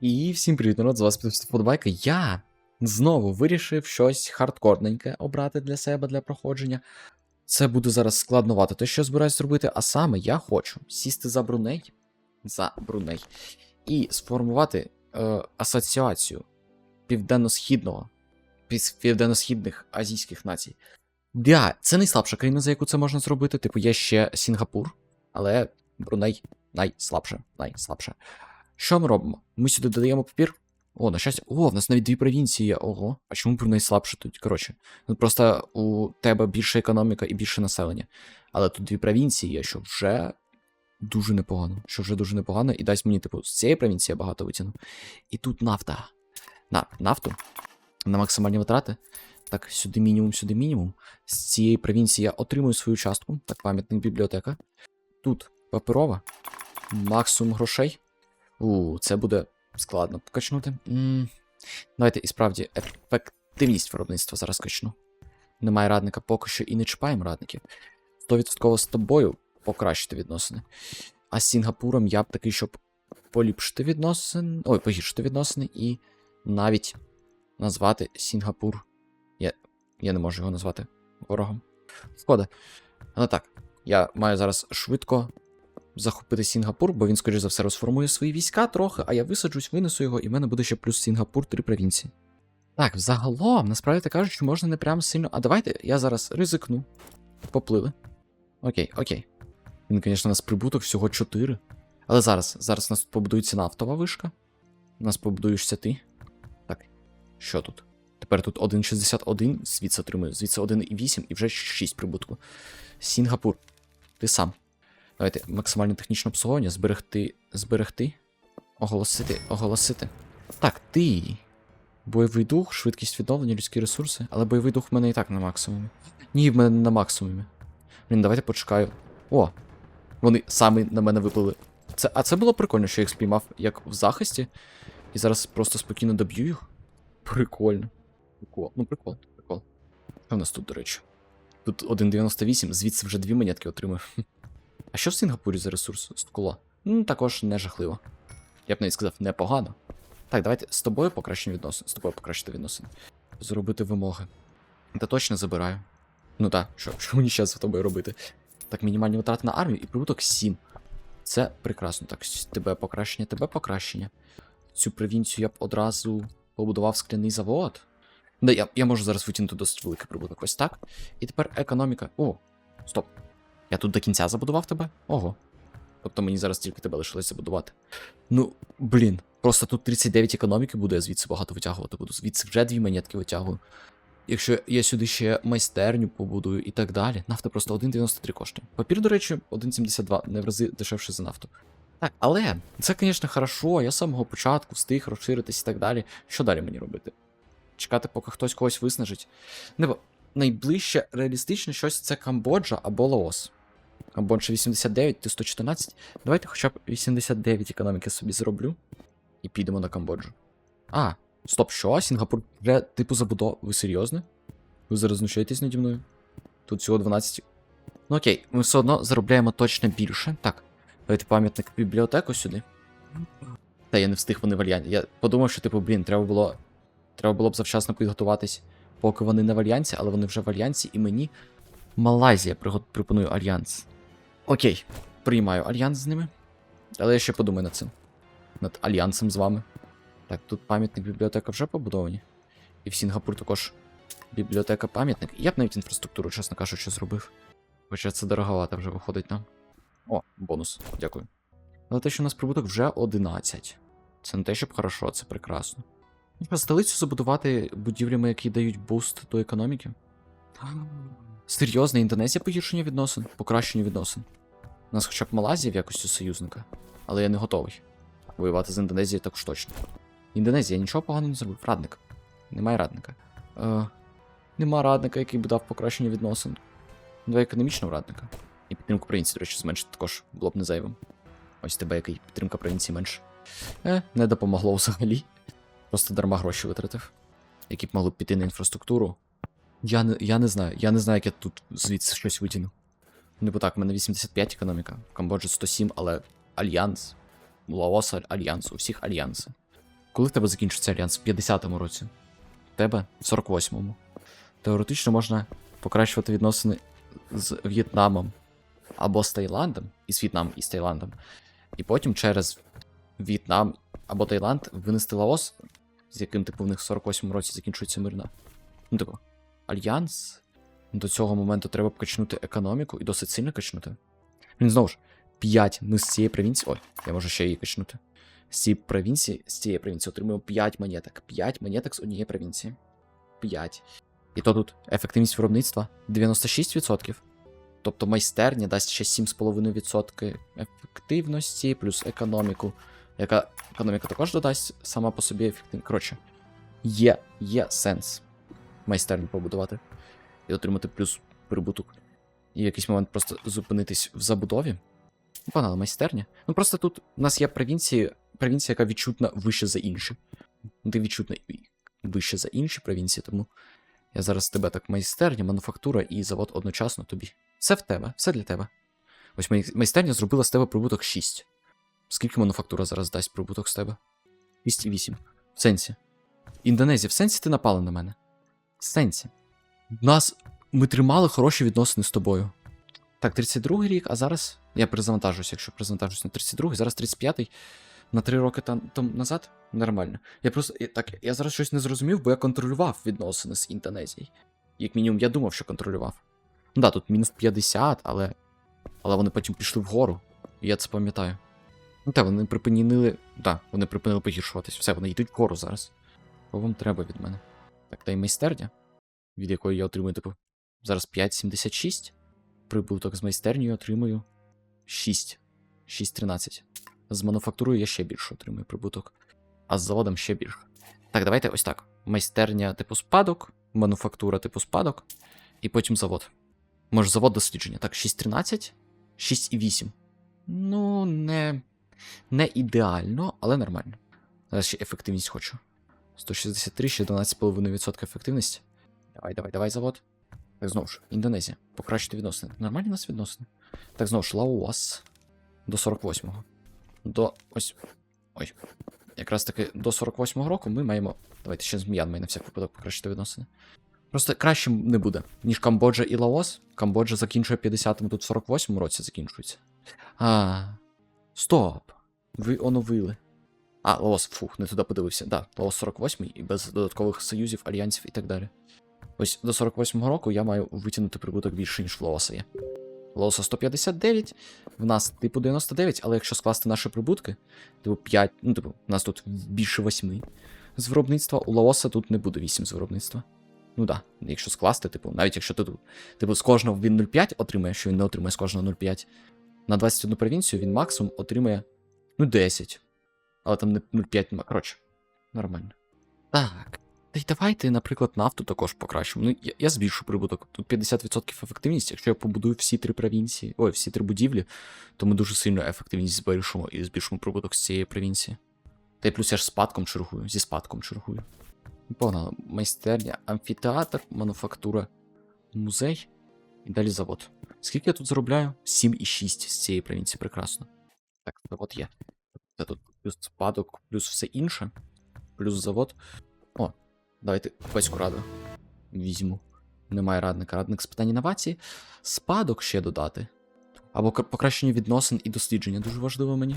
І всім привіт, народ, з вас Подбайка. Я знову вирішив щось хардкорненьке обрати для себе для проходження. Це буде зараз складновато, те, що збираюсь зробити, а саме я хочу сісти за Бруней, за Бруней і сформувати е, асоціацію південно-східного, південно-східних азійських націй. Да, це найслабша країна, за яку це можна зробити. Типу, є ще Сінгапур, але Бруней найслабше, найслабше. Що ми робимо? Ми сюди додаємо папір. О, на щастя. О, в нас навіть дві провінції є. Ого. А чому Бруней слабше тут? Коротше, ну просто у тебе більша економіка і більше населення. Але тут дві провінції є, що вже дуже непогано. Що вже дуже непогано, і дасть мені, типу, з цієї провінції я багато витягну. І тут нафта. На, нафту. На максимальні витрати. Так, сюди мінімум, сюди мінімум. З цієї провінції я отримую свою частку. Так, пам'ятник бібліотека. Тут паперова. Максимум грошей. У, це буде складно покачнути. м Давайте і справді ефективність виробництва зараз качну. Немає радника поки що і не чіпаємо радників. 100% з тобою покращити відносини. А з Сінгапуром я б такий, щоб поліпшити відносини. Ой, погіршити відносини і навіть назвати Сінгапур. Я, я не можу його назвати ворогом. Шкода. Але так, я маю зараз швидко захопити Сінгапур, бо він, скоріш за все, розформує свої війська трохи, а я висаджусь, винесу його, і в мене буде ще плюс Сінгапур, три провінції. Так, взагалом, насправді так кажучи, можна не прям сильно. А давайте я зараз ризикну. Поплили. Окей, окей. Він, звісно, у нас прибуток всього 4. Але зараз, зараз у нас тут побудується нафтова вишка. У нас побудуєшся ти. Так, що тут? Тепер тут 1,61, звідси отримую, звідси 1,8 і вже 6 прибутку. Сінгапур. Ти сам. Давайте максимальне технічне обслуговування, зберегти, зберегти, оголосити, оголосити. Так, ти. Бойовий дух, швидкість відновлення, людські ресурси, але бойовий дух в мене і так на максимумі. Ні, в мене не на максимумі. Блін, давайте почекаю. О! Вони самі на мене виплили. Це, а це було прикольно, що я їх спіймав як в захисті. І зараз просто спокійно доб'ю їх. Прикольно. Прикол. Ну, прикол, прикол. Що в нас тут, до речі? Тут 1,98, звідси вже дві монетки отримав. А що в Сінгапурі за ресурс? Скула? Ну, також не жахливо. Я б навіть сказав, непогано. Так, давайте з тобою покращені відносини. З тобою покращити відносини. Зробити вимоги. Та точно забираю. Ну так, що, що мені зараз з тобою робити? Так, мінімальні витрати на армію і прибуток 7. Це прекрасно. Так, тебе покращення, тебе покращення. Цю провінцію я б одразу побудував скляний завод. Да, я, я можу зараз витягнути досить великий прибуток. Ось так. І тепер економіка. О, стоп. Я тут до кінця забудував тебе? Ого. Тобто мені зараз тільки тебе лишилось забудувати. Ну, блін, просто тут 39 економіки буде, я звідси багато витягувати буду. Звідси вже дві монетки витягую. Якщо я сюди ще майстерню побудую і так далі. Нафта просто 1,93 коштує. Папір, до речі, 1,72, не в рази дешевше за нафту. Так, але це, звісно, хорошо, я з самого початку встиг розширитись і так далі. Що далі мені робити? Чекати, поки хтось когось виснажить. Небо, найближче реалістичне щось це Камбоджа або Лаос. Камбоджа 89, ти 114. Давайте хоча б 89 економіки собі зроблю. І підемо на Камбоджу. А, стоп, що? Сінгапур вже типу забудов. Ви серйозно? Ви зараз знущаєтесь наді мною? Тут всього 12. Ну окей, ми все одно заробляємо точно більше. Так, давайте пам'ятник бібліотеку сюди. Та я не встиг вони в альянсі. Я подумав, що, типу, блін, треба було. Треба було б завчасно підготуватись, поки вони не в альянсі, але вони вже в альянсі, і мені Малайзія пропонує альянс. Окей, приймаю альянс з ними. Але я ще подумаю над цим. Над альянсом з вами. Так, тут пам'ятник бібліотека вже побудовані. І в Сінгапур також бібліотека пам'ятник. Я б навіть інфраструктуру, чесно кажучи, зробив. Хоча це дороговато вже виходить нам. О, бонус, дякую. Але те, що у нас прибуток вже 11. Це не те, щоб хорошо, це прекрасно. Столицю забудувати будівлями, які дають буст до економіки. Серйозно, Індонезія погіршення відносин, покращення відносин. У нас хоча б Малайзія в якості союзника, але я не готовий. Воювати з Індонезією також точно. Індонезія нічого поганого не зробив. Радник. Немає радника. Е, нема радника, який би дав покращення відносин. Два економічного радника. І підтримку провінції, до речі, зменшити також було б не зайвим. Ось тебе, який підтримка провінції менше. Е, не допомогло взагалі. Просто дарма гроші витратив. Які б могли б піти на інфраструктуру. Я не, я не знаю. Я не знаю, як я тут звідси щось витягну. Ну, бо так, в мене 85 економіка, в Камбоджі 107, але Альянс. У Лаоса Альянс, у всіх альянси. Коли в тебе закінчиться альянс? В 50-му році. В тебе в 48-му. Теоретично можна покращувати відносини з В'єтнамом або з Таїландом, і з В'єтнамом, і з Таїландом. І потім через В'єтнам або Таїланд винести Лаос, з яким, типу, в них в 48-му році закінчується мирна. Ну, типу, альянс. До цього моменту треба б качнути економіку і досить сильно качнути. Він знову ж, 5. Ми з цієї провінції. Ой, я можу ще її качнути. З цієї провінції, з цієї провінції отримуємо 5 монеток. 5 монеток з однієї провінції. 5. І то тут ефективність виробництва 96%. Тобто майстерня дасть ще 7,5% ефективності, плюс економіку. Яка економіка також додасть сама по собі ефективність. Коротше, є, є сенс майстерню побудувати і отримати плюс прибуток. І в якийсь момент просто зупинитись в забудові. Погнали майстерня. Ну просто тут у нас є провінції, провінція, яка відчутна вище за інші. Ти відчутна вище за інші провінції, тому я зараз тебе так майстерня, мануфактура і завод одночасно тобі. Все в тебе, все для тебе. Ось майстерня зробила з тебе прибуток 6. Скільки мануфактура зараз дасть прибуток з тебе? 208. В сенсі. Індонезія, в сенсі ти напала на мене. Сенсі. Нас. Ми тримали хороші відносини з тобою. Так, 32 й рік, а зараз. Я перезавантажуюся, якщо перезавантажуюсь на 32-й, зараз 35-й. На 3 роки там, там назад нормально. Я просто. я- Так, я зараз щось не зрозумів, бо я контролював відносини з Індонезією. Як мінімум, я думав, що контролював. Ну да, тут мінус 50, але. Але вони потім пішли вгору. Я це пам'ятаю. Ну так, вони припинили. Так, вони припинили погіршуватись. Все, вони йдуть вгору зараз. Що вам треба від мене? Так, та й майстерня, від якої я отримую, типу, зараз 5,76. Прибуток з майстернею отримую 6. 6,13. З мануфактурою я ще більше отримую прибуток. А з заводом ще більше. Так, давайте ось так. Майстерня типу спадок, мануфактура типу спадок, і потім завод. Може, завод дослідження. Так, 6,13, 6,8. Ну, не, не ідеально, але нормально. Зараз ще ефективність хочу. 163, ще 12,5% ефективності. Давай, давай, давай, завод. Так, знову ж, Індонезія. Покращити відносини. Нормальні у нас відносини. Так, знову ж, Лаос. До 48-го. До. Ось. Ой. Якраз таки до 48-го року ми маємо. Давайте ще з М'янмою на всяк випадок покращити відносини. Просто краще не буде, ніж Камбоджа і Лаос. Камбоджа закінчує 50-му, тут в 48-му році закінчується. А. Стоп. Ви оновили. А, Лаос, фух, не туди подивився. Да, Лаос 48-й і без додаткових союзів, альянсів і так далі. Ось до 48-го року я маю витягнути прибуток більше, ніж в Лаоса є. Лаоса 159, в нас типу 99, але якщо скласти наші прибутки, типу 5, ну типу, у нас тут більше 8 з виробництва, у Лаоса тут не буде 8 з виробництва. Ну да, якщо скласти, типу, навіть якщо ти тут, типу, з кожного він 0,5 отримає, що він не отримає з кожного 0,5. На 21 провінцію він максимум отримає, ну, 10. Але там не 0,5, ма- коротше, нормально. Так. Та й давайте, наприклад, нафту також покращимо. Ну, я, я збільшу прибуток. Тут 50% ефективність. Якщо я побудую всі три провінції, ой, всі три будівлі, то ми дуже сильно ефективність збільшимо і збільшимо прибуток з цієї провінції. Та й плюс я ж спадком чергую, зі спадком чергую. Погнали. Майстерня, амфітеатр, мануфактура, музей і далі завод. Скільки я тут заробляю? 7,6 з цієї провінції, прекрасно. Так, завод є. Це тут плюс спадок, плюс все інше, плюс завод. О, давайте купецьку раду візьму. Немає радника. Радник з питань інновації. Спадок ще додати. Або покращення відносин і дослідження дуже важливо мені.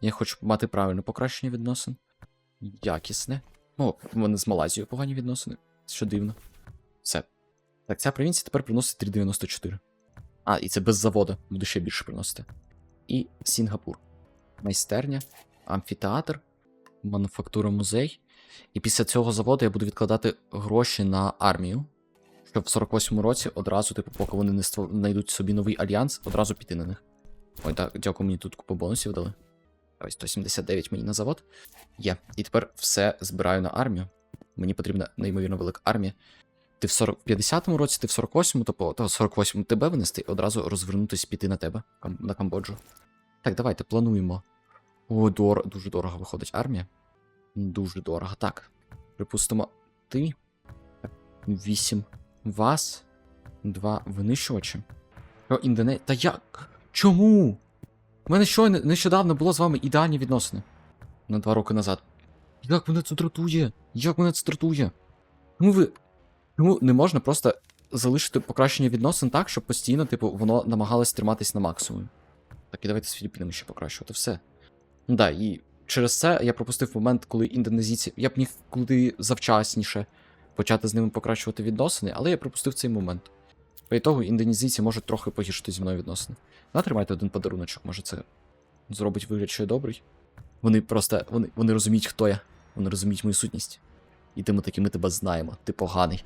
Я хочу мати правильне покращення відносин. Якісне. О, у мене з Малайзією погані відносини. Що дивно. Все. Так, ця провінція тепер приносить 3,94. А, і це без заводу. Буде ще більше приносити. І Сінгапур. Майстерня, амфітеатр, мануфактура музей. І після цього заводу я буду відкладати гроші на армію. Щоб в 48-му році одразу, типу, поки вони не знайдуть собі новий альянс, одразу піти на них. Ой, так, дякую, мені тут купу бонусів дали. Ось 179 мені на завод. Є. І тепер все збираю на армію. Мені потрібна неймовірно велика армія. Ти в 40, 50-му році, ти в 48-му, то по в 48-му тебе винести і одразу розвернутись піти на тебе, на Камбоджу. Так, давайте плануємо. О, дор... дуже дорого виходить армія. Дуже дорого. Так. Припустимо, ти. 8 вас. Два винищувачі. О, індоне. Та як? Чому? У мене щойно нещодавно було з вами ідеальні відносини. На два роки назад. Як мене це дратує? Як мене це дратує? Чому ви. Чому не можна просто залишити покращення відносин так, щоб постійно, типу, воно намагалось триматись на максимумі. Так, і давайте з Філіппінами ще покращувати все. Ну да, і через це я пропустив момент, коли індонезійці. Я б міг куди завчасніше почати з ними покращувати відносини, але я пропустив цей момент. По ітогу індонезійці можуть трохи погіршити зі мною відносини. Натримайте один подаруночок, може це зробить вигляд, що я добрий. Вони просто вони, вони розуміють, хто я. Вони розуміють мою сутність. І ти ми таки ми тебе знаємо, ти поганий.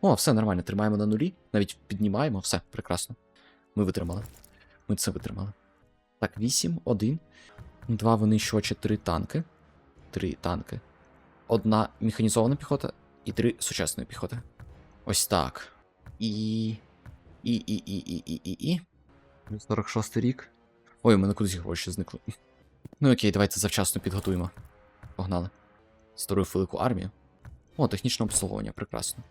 О, все нормально, тримаємо на нулі, навіть піднімаємо, все, прекрасно. Ми витримали. Ми це витримали. Так, 8, 1. Два винищувачі, три танки. Три танки. Одна механізована піхота і три сучасної піхоти. Ось так. І. І, і, і, і, і, і, і. 46 рік. Ой, у мене кудись гроші зникли. Ну окей, давайте завчасно підготуємо. Погнали. Старую велику армію. О, технічне обслуговування, прекрасно.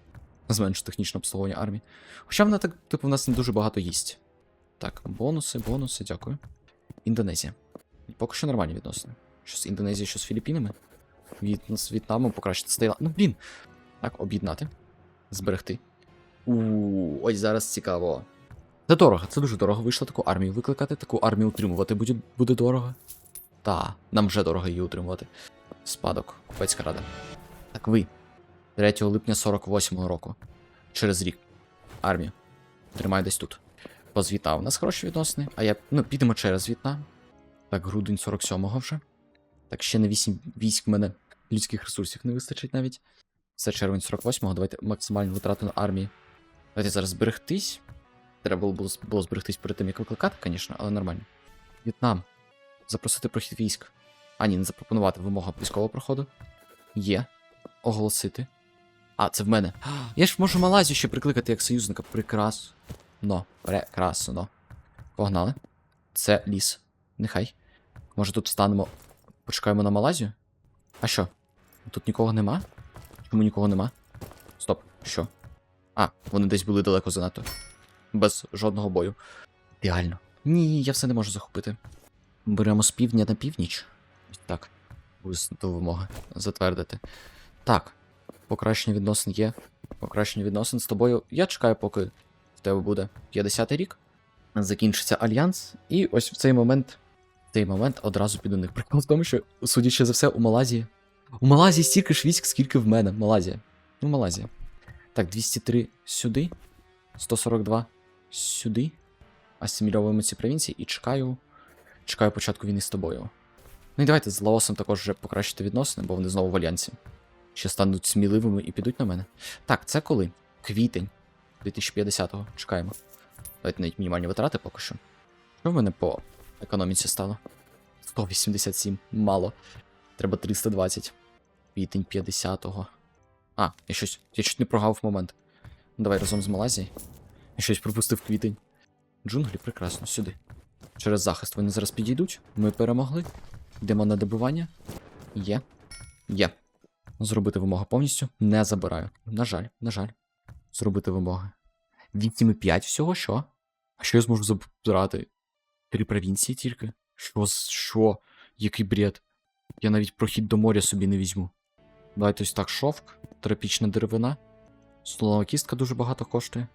Зменшу технічне обслуговування армії. Хоча вона так, типу, в нас не дуже багато їсть. Так, бонуси, бонуси, дякую. Індонезія. Поки що нормальні відносини. Що з Індонезією, що з Філіппінами. Від, з В'єтнамом покращити стейла. Ну, блін. Так, об'єднати. Зберегти. У, ось зараз цікаво. Це дорого, це дуже дорого вийшло таку армію викликати, таку армію утримувати буде, буде дорого. Та, нам вже дорого її утримувати. Спадок, Купецька рада. Так ви. 3 липня 48-го року. Через рік. Армію. Тримай десь тут. Позвіта у нас хороші відносини. А я. Ну, підемо через В'єтнам. Так, грудень 47-го вже. Так, ще на 8 військ в мене людських ресурсів не вистачить навіть. Це червень 48-го. Давайте максимальну витрату на армії. Давайте зараз зберегтись. Треба було, було, зберегтись перед тим, як викликати, звісно, але нормально. В'єтнам. Запросити прохід військ. А, ні, не запропонувати вимога військового проходу. Є. Оголосити. А, це в мене. Я ж можу Малайзію ще прикликати як союзника. Прекрасно. Прекрасно. Погнали. Це ліс. Нехай. Може тут встанемо. Почекаємо на Малайзію? А що? Тут нікого нема? Чому нікого нема? Стоп, що? А, вони десь були далеко занадто. Без жодного бою. Ідеально. Ні, я все не можу захопити. Беремо з півдня на північ. Так. Висунути вимоги. Затвердити. Так. Покращення відносин є. Покращення відносин з тобою. Я чекаю, поки в тебе буде 50-й рік. Закінчиться альянс. І ось в цей момент. Цей момент одразу піду них. Прикол в тому, що, судячи за все, у Малазії. У Малазії стільки ж військ, скільки в мене. Малазія. Ну, Малазія. Так, 203 сюди. 142 сюди. Асимільовуємо ці провінції і чекаю. Чекаю початку війни з тобою. Ну і давайте з Лаосом також вже покращити відносини, бо вони знову в альянсі. Ще стануть сміливими і підуть на мене. Так, це коли? Квітень 2050-го. Чекаємо. Давайте навіть мінімальні витрати поки що. Що в мене по економіці стало? 187. Мало. Треба 320. Квітень 50-го. А, я щось. Я чуть не прогав момент. Давай разом з Малайзією. Я щось пропустив квітень. Джунглі прекрасно, сюди. Через захист вони зараз підійдуть. Ми перемогли. Йдемо на добивання. Є. Є. Зробити вимогу повністю. Не забираю. На жаль, на жаль. Зробити вимоги. 8,5 всього, що? А що я зможу забирати? Три провінції тільки? Що? Що? Який бред? Я навіть прохід до моря собі не візьму. Давайте ось так шовк, тропічна деревина. Слонова кістка дуже багато коштує.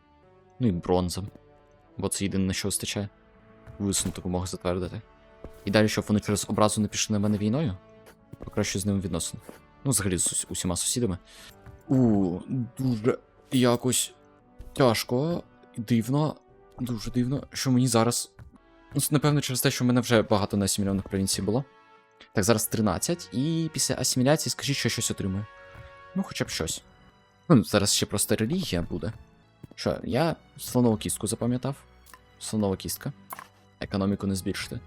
Ну і бронза. Бо це єдине, на що вистачає. Висунути вимоги затвердити. І далі, щоб вони через образу не пішли на мене війною, покращу з ними відносини. Ну, взагалі з ус- усіма сусідами. У, дуже якось тяжко, дивно, дуже дивно, що мені зараз. Ну, це, напевно, через те, що в мене вже багато неасимільованих провінцій було. Так, зараз 13, і після асиміляції скажіть, що щось отримую. Ну, хоча б щось. Ну, зараз ще просто релігія буде. Що, я слонову кістку запам'ятав. Слонова кістка. Економіку не збільшити.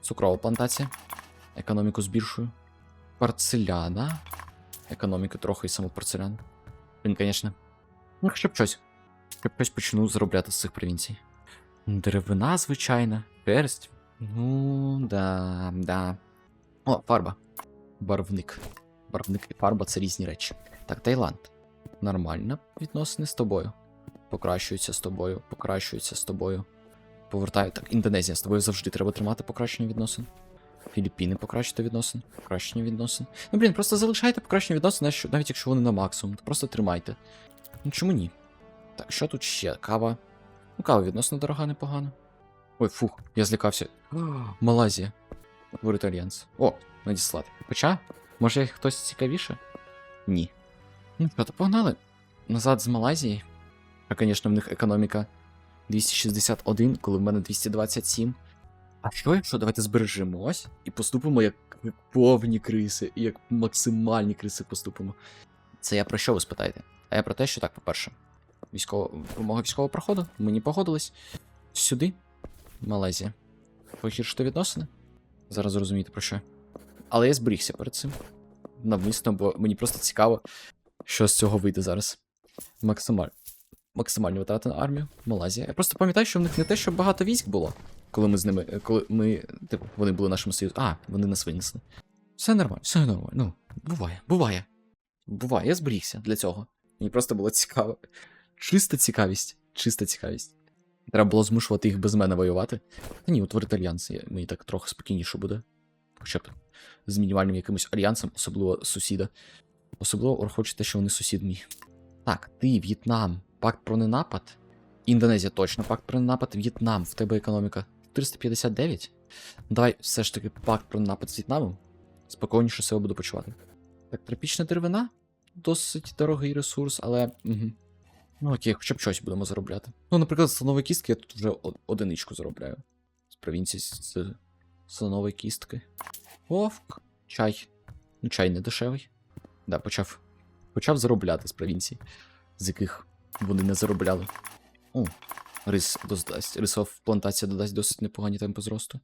Цукрова плантація. Економіку збільшую. Порцеляна. Економіку трохи і саму порцеляну. Він, звісно. Ну, хоча б щось. Хоча б щось почну заробляти з цих провінцій. Деревина, звичайна. Персть. Ну, да, да. О, фарба. Барвник. Барвник і фарба це різні речі. Так, Таїланд. Нормально відносини з тобою. Покращуються з тобою, покращуються з тобою. Повертаю. Так, Індонезія, з тобою завжди треба тримати покращення відносин. Філіппіни покращити відносин. Покращення відносин. Ну, блін, просто залишайте покращення відносин, навіть якщо- вони на максимум. то Просто тримайте. Ну чому ні? Так, що тут ще? Кава. Ну, кава відносно дорога, непогано. Ой, фух, я злякався. Малайзія. Говорить альянс. О, надіслати. Хоча, може хтось цікавіше? Ні. Ну що, то погнали. Назад з Малайзії. А, звісно, в них економіка 261, коли в мене 227. А що, якщо давайте збережемось і поступимо як повні криси, і як максимальні криси поступимо. Це я про що ви спитаєте? А я про те, що так, по-перше, військово, вимога військового проходу, мені погодились. Сюди, Малайзія. Погіршити відносини? Зараз зрозумієте про що. Але я зберігся перед цим. Навмисно, бо мені просто цікаво, що з цього вийде зараз. Максималь. Максимальні витрати на армію. Малайзія. Я просто пам'ятаю, що в них не те, що багато військ було, коли ми з ними. Коли ми. Типу, вони були нашим союзом. А, вони нас винесли. Все нормально, все нормально. Ну, буває, буває. Буває, я зберігся для цього. Мені просто було цікаво. Чиста цікавість. Чиста цікавість. Треба було змушувати їх без мене воювати. Та ні, утворити альянс, мені так трохи спокійніше буде. Хоча б з мінімальним якимось альянсом, особливо сусіда. Особливо враховуючи те, що вони сусід мій. Так, ти, В'єтнам, пакт про ненапад. Індонезія точно, пакт про ненапад, В'єтнам, в тебе економіка 459. Давай все ж таки пакт про ненапад з В'єтнамом. Спокійніше себе буду почувати. Так, тропічна деревина. Досить дорогий ресурс, але. Угу. Ну окей, хоча б щось будемо заробляти. Ну, наприклад, слонові кістки я тут вже одиничку заробляю. З провінції з слонової кістки. Вовк. Чай. Ну, чай не дешевий. Да, почав. Почав заробляти з провінцій, з яких вони не заробляли. О, рис додасть. Рисова плантація додасть досить непогані темпи зросту.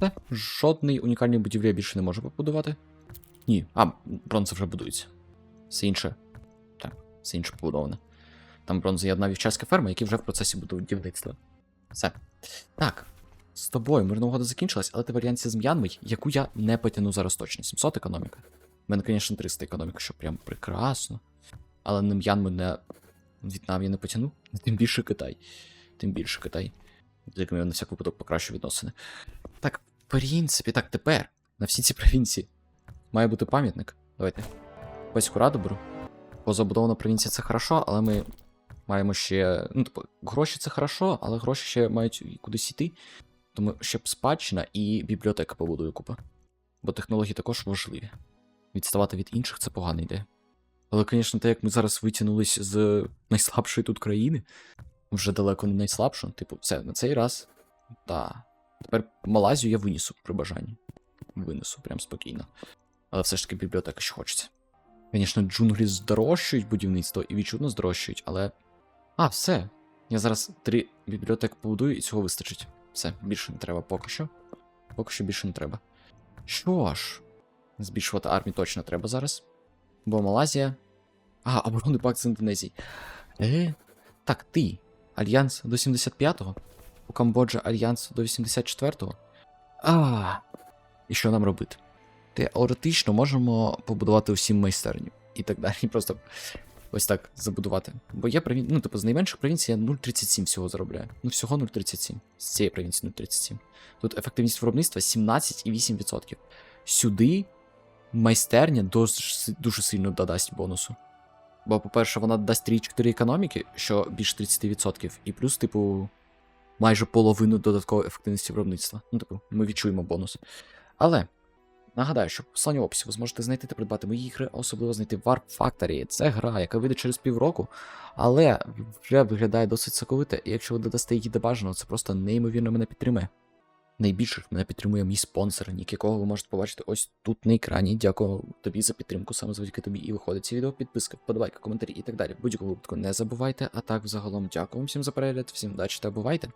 Та, жодний унікальний будівлі я більше не можу побудувати. Ні, а, бронза вже будується. Все інше. Так, все інше побудоване. Там бронза є одна вівчарська ферма, які вже в процесі будівництва. Все. Так. З тобою мирна угода закінчилась, але ти варіанті з М'янми, яку я не потягну зараз точно. 700 економіка. У мене, звісно, 300 економіка, що прям прекрасно. Але не М'янму, не В'єтнам я не потягну. Тим більше Китай. Тим більше Китай. Яким я на всяк випадок покращу відносини. Так, в принципі, так, тепер на всі ці провінції має бути пам'ятник. Давайте. Ось раду беру. Позабудована провінція це хорошо, але ми маємо ще. Ну, типу, гроші це хорошо, але гроші ще мають кудись іти. Тому щоб спадщина і бібліотека побудую купа. Бо технології також важливі. Відставати від інших це погана ідея. Але, звісно, те, як ми зараз витягнулись з найслабшої тут країни, вже далеко не найслабшу. Типу, все, на цей раз. Та. Тепер Малайзію я винесу при бажанні. Винесу, прям спокійно. Але все ж таки бібліотека ще хочеться. Звісно, джунглі здорожчують будівництво і відчутно здорожчують, але. А, все. Я зараз три бібліотеки побудую і цього вистачить. Все, більше не треба поки що. Поки що більше не треба. Що ж, збільшувати армію точно треба зараз. Бо Малайзія. А, оборонний пакт з Індонезії. Е? Так, ти. Альянс до 75-го. У Камбоджа Альянс до 84-го. А. І що нам робити? Теоретично можемо побудувати усім майстерню. І так далі. Просто ось так забудувати. Бо є провін... Ну, типу, з найменших провінцій я 0,37 всього заробляю. Ну, всього 0,37. З цієї провінції 0,37. Тут ефективність виробництва 17,8%. Сюди майстерня дуже, дуже сильно додасть бонусу. Бо, по-перше, вона дасть 3-4 економіки, що більше 30%, і плюс, типу, майже половину додаткової ефективності виробництва. Ну, типу, ми відчуємо бонус. Але нагадаю, що в посланні описі ви зможете знайти та придбати мої ігри, а особливо знайти Warp Factory. Це гра, яка вийде через півроку, але вже виглядає досить соковито, і якщо ви додасте її до бажаного, це просто неймовірно мене підтримує. Найбільше мене підтримує мій спонсор, нік якого ви можете побачити ось тут на екрані. Дякую тобі за підтримку, саме завдяки тобі і виходить ці відео, підписка, вподобайка, коментарі і так далі. Будь-якому випадку не забувайте. А так, взагалом, дякую всім за перегляд, всім удачі та бувайте!